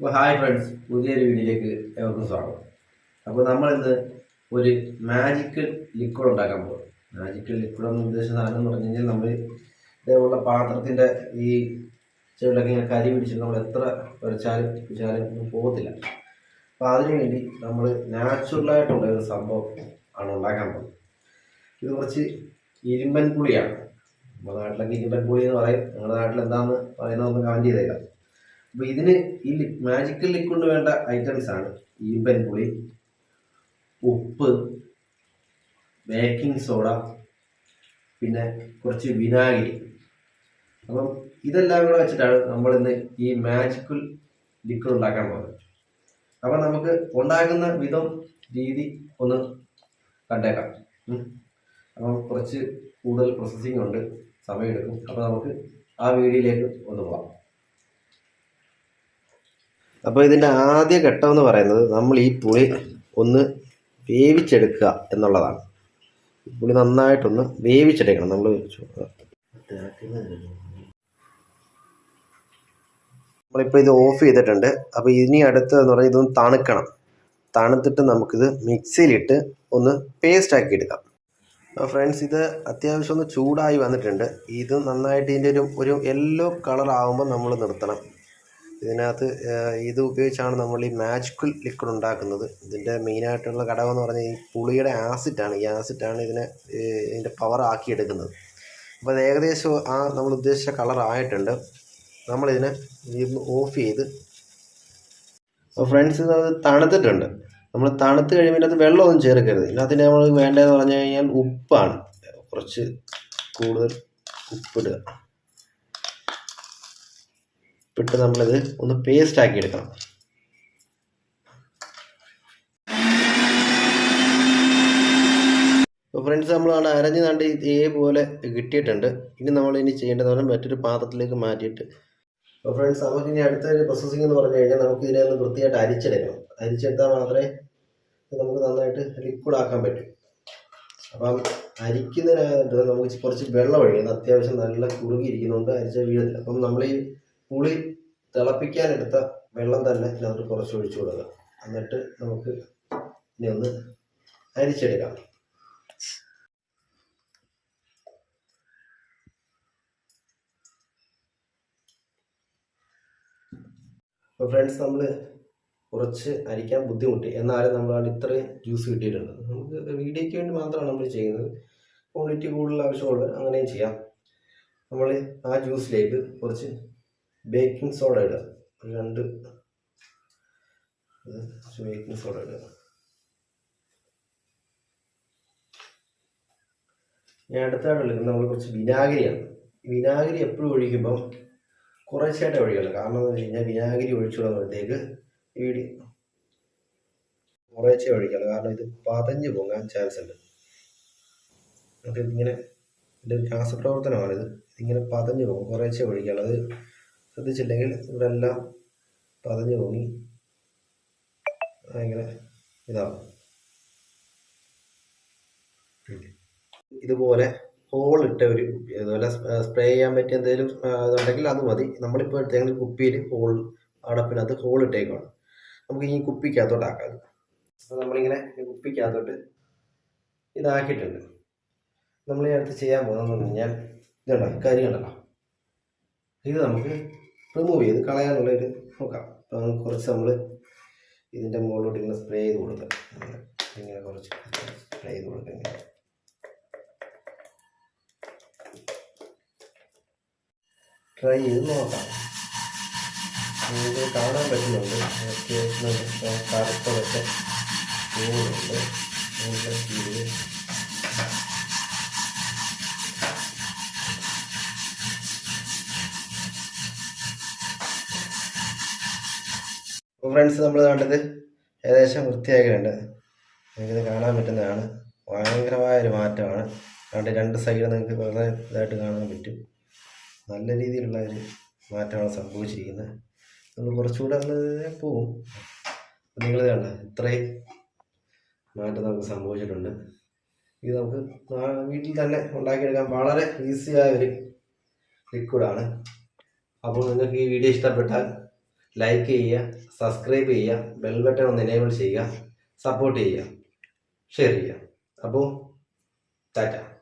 അപ്പോൾ hi friends പുതിയൊരു വീഡിയോയിലേക്ക് ഏവർക്കും സ്വാഗതം. അപ്പോൾ നമ്മളിന്ന് ഒരു മാജിക്കൽ ലിക്വിഡ് ഉണ്ടാക്കാൻ പോകും മാജിക്കൽ ലിക്വിഡ് എന്ന് ഉദ്ദേശിച്ച സാധനം എന്ന് പറഞ്ഞു കഴിഞ്ഞാൽ നമ്മൾ ഇതേപോലുള്ള പാത്രത്തിന്റെ ഈ ചെവിലൊക്കെ ഇങ്ങനെ കരി പിടിച്ചിട്ട് നമ്മൾ എത്ര വരച്ചാലും പിടിച്ചാലും ഒന്നും പോകത്തില്ല. അപ്പോൾ അതിനുവേണ്ടി നമ്മൾ നാച്ചുറലായിട്ടുള്ള ഒരു സംഭവം ആണ് ഉണ്ടാക്കാൻ പോകുന്നത് ഇത് കുറച്ച് ഇരുമ്പൻ പുളിയാണ്. നമ്മുടെ നാട്ടിലൊക്കെ ഇരുമ്പൻ പുളി എന്ന് പറയും. നിങ്ങളുടെ നാട്ടിൽ എന്താണെന്ന് പറയുന്നതൊന്ന് കമന്റ് ചെയ്തേക്കാം അപ്പോൾ ഇതിന് ഈ മാജിക്കൽ ലിക്വിഡ് വേണ്ട ഐറ്റംസ് ആണ് ഈമ്പൻ പുളി ഉപ്പ് ബേക്കിംഗ് സോഡ പിന്നെ കുറച്ച് വിനാഗിരി. അപ്പം ഇതെല്ലാം കൂടെ വെച്ചിട്ടാണ് നമ്മൾ ഇന്ന് ഈ മാജിക്കൽ ലിക്വിഡ് ഉണ്ടാക്കാൻ പോകുന്നത്. അപ്പം നമുക്ക് ഉണ്ടാക്കുന്ന വിധം രീതി ഒന്ന് കണ്ടേക്കാം. അപ്പം കുറച്ച് കൂടുതൽ പ്രോസസ്സിംഗ് ഉണ്ട്. സമയമെടുക്കും. അപ്പോൾ നമുക്ക് ആ വീഡിയോയിലേക്ക് ഒന്ന് പോകാം. അപ്പോൾ ഇതിന്റെ ആദ്യ ഘട്ടം എന്ന് പറയുന്നത് നമ്മൾ ഈ പുളി ഒന്ന് വേവിച്ചെടുക്കുക എന്നുള്ളതാണ്. പുളി നന്നായിട്ടൊന്ന് വേവിച്ചെടുക്കണം. നമ്മൾ നമ്മളിപ്പോൾ ഇത് ഓഫ് ചെയ്തിട്ടുണ്ട്. അപ്പോൾ ഇനി അടുത്തതെന്ന് പറഞ്ഞാൽ ഇതൊന്ന് തണുക്കണം. തണുത്തിട്ട് നമുക്കിത് മിക്സിയിലിട്ട് ഒന്ന് പേസ്റ്റ് ആക്കി എടുക്കാം. ഫ്രണ്ട്സ് ഇത് അത്യാവശ്യം ഒന്ന് ചൂടായി വന്നിട്ടുണ്ട്. ഇത് നന്നായിട്ട് ഇതിന്റെ ഒരു ഒരു യെല്ലോ കളർ ആകുമ്പോൾ നമ്മൾ നിർത്തണം. ഇതിനകത്ത് ഇത് ഉപയോഗിച്ചാണ് നമ്മൾ ഈ മാജിക്കൽ ലിക്വിഡ് ഉണ്ടാക്കുന്നത്. ഇതിന്റെ മെയിനായിട്ടുള്ള ഘടകം എന്ന് പറഞ്ഞാൽ ഈ പുളിയുടെ ആസിഡാണ് ഈ ആസിഡാണ് ഇതിനെ ഇതിന്റെ പവർ ആക്കിയെടുക്കുന്നത്. അപ്പോൾ അത് ഏകദേശം ആ നമ്മൾ ഉദ്ദേശിച്ച കളർ ആയിട്ടുണ്ട്. നമ്മളിതിനെ ഓഫ് ചെയ്ത് അപ്പോൾ ഫ്രണ്ട്സ് ഇത് തണുത്തിട്ടുണ്ട്. നമ്മൾ തണുത്ത് കഴിയുമ്പോൾ അത് വെള്ളമൊന്നും ചേർക്കരുത്. ഇതിനകത്തിന് നമ്മൾ വേണ്ടതെന്ന് പറഞ്ഞു കഴിഞ്ഞാൽ ഉപ്പാണ്. കുറച്ച് കൂടുതൽ ഉപ്പിടുക. ഉപ്പിട്ട് നമ്മളിത് ഒന്ന് പേസ്റ്റ് ആക്കി എടുക്കണം. അപ്പോൾ ഫ്രണ്ട്സ് നമ്മളാണ് അരഞ്ഞ് കണ്ട് ഇതേപോലെ കിട്ടിയിട്ടുണ്ട്. ഇനി നമ്മൾ ഇനി ചെയ്യേണ്ടത് പറഞ്ഞാൽ മറ്റൊരു പാത്രത്തിലേക്ക് മാറ്റിയിട്ട്. അപ്പോൾ ഫ്രണ്ട്സ് നമുക്ക് ഇനി അടുത്ത ഒരു പ്രോസസ്സിംഗ് എന്ന് പറഞ്ഞു കഴിഞ്ഞാൽ നമുക്ക് ഇതിനെ ഒന്ന് വൃത്തിയായിട്ട് അരിച്ചെടുക്കണം. അരിച്ചെടുത്താൽ മാത്രമേ നമുക്ക് നന്നായിട്ട് ലിക്വിഡ് ആക്കാൻ പറ്റും. അപ്പം അരിക്കുന്നതിനായിട്ട് നമുക്ക് കുറച്ച് വെള്ളം ഒഴിക്കണം. അത്യാവശ്യം നല്ല കുറുകിയിരിക്കുന്നുണ്ട് അരിച്ച വീഴത്തില്ല അപ്പം നമ്മൾ ഈ പുളി തിളപ്പിക്കാനെടുത്ത വെള്ളം തന്നെ ഇതിനകത്ത് കുറച്ച് ഒഴിച്ചു കൊടുക്കുക. എന്നിട്ട് നമുക്ക് ഇനി ഒന്ന് അരിച്ചെടുക്കാം. അപ്പോൾ ഫ്രണ്ട്സ് നമ്മൾ കുറച്ച് അരിക്കാൻ ബുദ്ധിമുട്ടി. എന്നാലും നമ്മളാണ് ഇത്രയും ജ്യൂസ് കിട്ടിയിട്ടുണ്ട്. നമുക്ക് വീഡിയോയ്ക്ക് വേണ്ടി മാത്രമാണ് നമ്മൾ ചെയ്യുന്നത്. ക്വാണ്ടിറ്റി കൂടുതൽ ആവശ്യമുള്ളത് അങ്ങനെയും ചെയ്യാം. നമ്മൾ ആ ജ്യൂസിലേക്ക് കുറച്ച് ബേക്കിംഗ് സോഡ ഇടുക. രണ്ട്. ബേക്കിംഗ് സോഡ ഇടുക. ഞാൻ അടുത്തായിട്ടുള്ളത് നമ്മൾ കുറച്ച് വിനാഗിരിയാണ്. വിനാഗിരി എപ്പോഴും ഒഴിക്കുമ്പം കുറേശ്ശായിട്ട് ഒഴിക്കണം കാരണം എന്ന് വെച്ച് കഴിഞ്ഞാൽ വിനാഗിരി ഒഴിച്ചു തുടങ്ങുമ്പോഴത്തേക്ക് ഈ കുറേശ്ശെ ഒഴിക്കണം കാരണം ഇത് പതഞ്ഞു പോകാൻ ചാൻസ് ഉണ്ട്. അത് ഇങ്ങനെ ഇതിന്റെ രാസപ്രവർത്തനമാണിത് ഇതിങ്ങനെ പതഞ്ഞു പോകും കുറേശ്ശെ ഒഴിക്കണം അത് ശ്രദ്ധിച്ചില്ലെങ്കിൽ ഇവിടെ എല്ലാം പതഞ്ഞു പോങ്ങി ഭയങ്കര ഇതാവും. ഇതുപോലെ ഹോൾ ഇട്ട ഒരു കുപ്പി. അതുപോലെ സ്പ്രേ ചെയ്യാൻ പറ്റിയ എന്തെങ്കിലും ഇതുണ്ടെങ്കിൽ അത് മതി. നമ്മളിപ്പോൾ എടുത്തെങ്കിലും കുപ്പിയിൽ ഹോൾ അടപ്പിനകത്ത് ഹോൾ ഇട്ടേക്കാണ് നമുക്ക് ഈ കുപ്പിക്കകത്തോട്ട് ആക്കാം. അപ്പോൾ നമ്മളിങ്ങനെ കുപ്പിക്കകത്തോട്ട് ഇതാക്കിയിട്ടുണ്ട്. നമ്മൾ ഈ അടുത്ത് ചെയ്യാൻ പോകുന്നതെന്ന് പറഞ്ഞു കഴിഞ്ഞാൽ ഇതുണ്ടോ? കരി കണ്ടല്ലോ ഇത് നമുക്ക് റിമൂവ് ചെയ്ത് കളയാനുള്ള ഒരു നോക്കാം. അപ്പോൾ കുറച്ച് നമ്മൾ ഇതിന്റെ മുകളിലോട്ട് ഇങ്ങനെ സ്പ്രേ ചെയ്ത് കൊടുക്കാം. ഇങ്ങനെ കുറച്ച് സ്പ്രേ ചെയ്ത് കൊടുക്കാം ഇങ്ങനെ. ട്രൈ ചെയ്ത് നോക്കാം. നിങ്ങൾക്ക് കാണാൻ പറ്റുന്നുണ്ട്. കറുത്തതൊക്കെ പോകുന്നുണ്ട് നല്ല രീതിയിൽ ഫ്രണ്ട്സ് നമ്മൾ കണ്ടത് ഏകദേശം വൃത്തിയാക്കിയിട്ടുണ്ട് നിങ്ങൾക്കിത് കാണാൻ പറ്റുന്നതാണ്. ഭയങ്കരമായ ഒരു മാറ്റമാണ്. അതുകൊണ്ട് രണ്ട് സൈഡ് നിങ്ങൾക്ക് വളരെ ഇതായിട്ട് കാണാൻ പറ്റും. നല്ല രീതിയിലുള്ള ഒരു മാറ്റമാണ് സംഭവിച്ചിരിക്കുന്നത്. നമ്മൾ കുറച്ചുകൂടെ പോവും. നിങ്ങൾ കണ്ട? ഇത്രയും മാറ്റം നമുക്ക് സംഭവിച്ചിട്ടുണ്ട്. ഇത് നമുക്ക് വീട്ടിൽ തന്നെ ഉണ്ടാക്കിയെടുക്കാൻ വളരെ ഈസിയായ ഒരു ലിക്വിഡാണ് അപ്പോൾ നിങ്ങൾക്ക് ഈ വീഡിയോ ഇഷ്ടപ്പെട്ടാൽ ലൈക്ക് ചെയ്യുക സബ്സ്ക്രൈബ് ചെയ്യുക ബെൽ ബട്ടൺ ഒന്ന് എനേബിൾ ചെയ്യുക സപ്പോർട്ട് ചെയ്യുക ഷെയർ ചെയ്യുക. അപ്പോൾ ടാറ്റ.